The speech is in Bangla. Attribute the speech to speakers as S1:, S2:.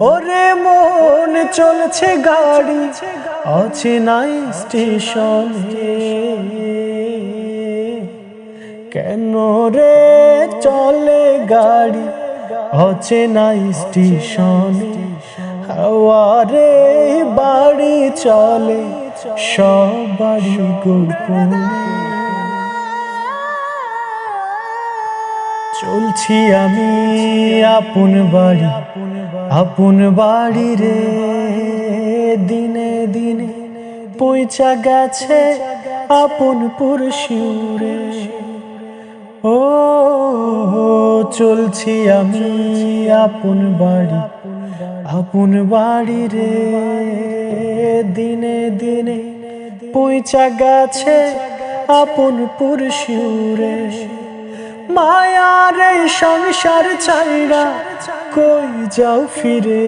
S1: ওরে মন চলছে গাড়ি অচেনাই স্টেশনে কেন রে চলে গাড়ি অচেনাই স্টেশনে হাওয়ারে বাড়ি চলে সব বাড়ি গোপনে। চলছি আমি আপন বাড়ি আপন বাড়ি রে, দিনে দিনে পৌঁছা গেছে আপন পুরুষিউরে। ও, চলছি আমি আপন বাড়ি আপন বাড়ি রে, দিনে দিনে পৌঁছা গেছে আপন পুরুষিউরে। মায়ার এই সংসার ছাইরা কই যাও ফিরে?